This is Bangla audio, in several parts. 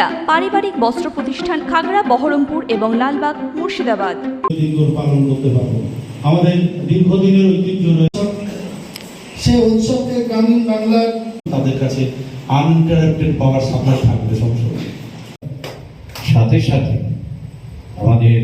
সুনিতা পারিবারিক বস্ত্র প্রতিষ্ঠান খাগড়া বহরমপুর এবং লালবাগ মুর্শিদাবাদ। পালন করতে পারব। আমাদের দীর্ঘদিনের ঐতিহ্য রয়েছে। সে উৎসবকে গ্রামীণ বাংলার তাদের কাছে আনইন্টারাপ্টেড পাওয়ার সাপ্লাই থাকবে সবসময়। সাথে সাথে আমাদের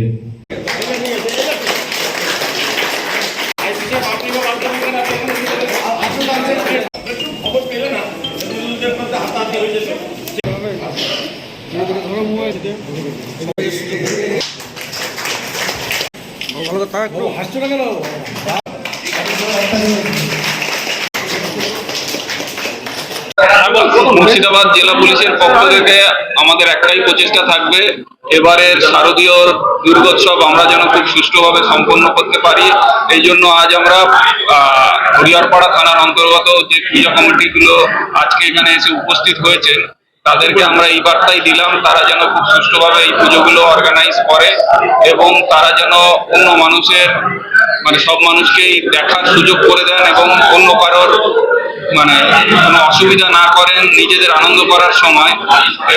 মুর্শিদাবাদ জেলা পুলিশের পক্ষ থেকে আমাদের একটাই প্রচেষ্টা থাকবে এবারের শারদীয় দুর্গোৎসব আমরা যেন খুব সুষ্ঠুভাবে সম্পন্ন করতে পারি। এই জন্য আজ আমরা আহ, হরিহরপাড়া থানার অন্তর্গত যে পূজা কমিটিগুলো আজকে এখানে এসে উপস্থিত হয়েছেন তাদেরকে আমরা এই বার্তাই দিলাম, তারা যেন খুব সুষ্ঠুভাবে এই পুজোগুলো অর্গানাইজ করে এবং তারা যেন অন্য মানুষের মানে সব মানুষকেই দেখার সুযোগ করে দেন এবং অন্য কারোর মানে কোনো অসুবিধা না করেন নিজেদের আনন্দ করার সময়।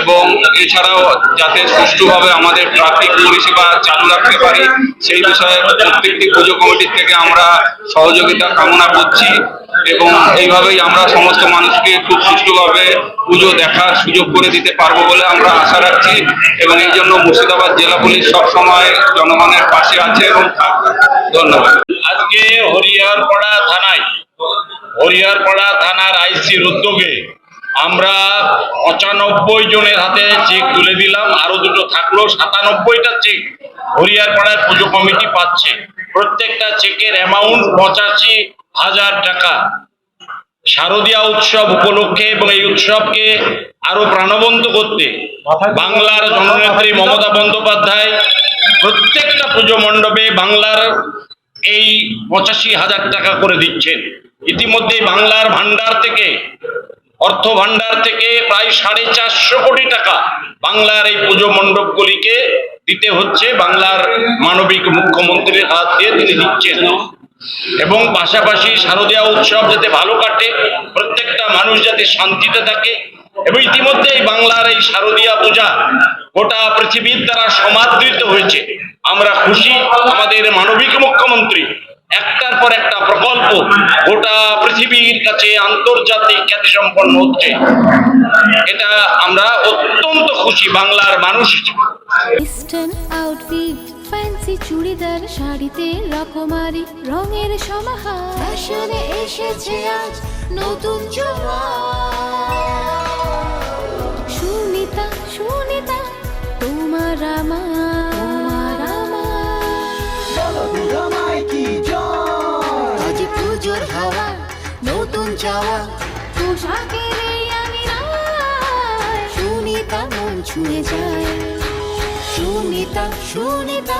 এবং এছাড়াও যাতে সুষ্ঠুভাবে আমাদের ট্রাফিক পরিষেবা চালু রাখতে পারি, সেই বিষয়ে প্রত্যেকটি পুজো কমিটির থেকে আমরা সহযোগিতা কামনা করছি। এবং এইভাবেই আমরা সমস্ত মানুষকে খুব সুষ্ঠুভাবে পুজো দেখার সুযোগ করে দিতে পারব বলে আমরা আশা রাখছি এবং এই জন্য মুর্শিদাবাদ জেলা পুলিশ সবসময় জনগণের পাশে আছে এবং ধন্যবাদ। আজকে হরিহরপাড়া থানায় হরিহরপাড়া থানার আইসির উদ্যোগে আমরা পঁচানব্বই জনের হাতে চেক তুলে দিলাম। আরও দুটো থাকল, সাতানব্বইটা চেক হরিহরপাড়ার পুজো কমিটি পাচ্ছে। প্রত্যেকটা চেকের অ্যামাউন্ট পঁচাশি হাজার টাকা শারদীয়া উৎসব উপলক্ষে এবং এই উৎসবকে আরও প্রাণবন্ত করতে বাংলার জননেত্রী মমতা বন্দ্যোপাধ্যায় প্রত্যেকটা পুজো মণ্ডপে বাংলার এই পঁচাশি হাজার টাকা করে দিচ্ছেন। ইতিমধ্যে বাংলার ভান্ডার থেকে অর্থ ভান্ডার থেকে প্রায় সাড়ে চারশো কোটি টাকা বাংলার এই পুজো মণ্ডপগুলিকে দিতে হচ্ছে। বাংলার মানবিক মুখ্যমন্ত্রীর হাত দিয়ে তিনি দিচ্ছেন। এবং পাশাপাশি শারদীয়া উৎসব যাতে ভালো কাটে, প্রত্যেকটা মানুষ যাতে শান্তিতে থাকে। এবং ইতিমধ্যে এই বাংলার এই শারদীয়া পূজা গোটা পৃথিবীর দ্বারা সমাদৃত হয়েছে। আমরা খুশি, আমাদের মানবিক মুখ্যমন্ত্রী একটার পর একটা প্রকল্প গোটা পৃথিবীর কাছে আন্তর্জাতিক খ্যাতি সম্পন্ন হচ্ছে। এটা আমরা অত্যন্ত খুশি বাংলার মানুষ ফ্যান্সি চুড়িদার শাড়িতে রকমারি রঙের সমাহার। ফ্যাশনে এসেছে আজ নতুন সুনিতা সুনিতা তোমার আমার। আজ পুজোর হাওয়া নতুন চাওয়া। পোশাকের এই আমি সুনিতা মন ছুঁয়ে যায়। সুনিতা সুনিতা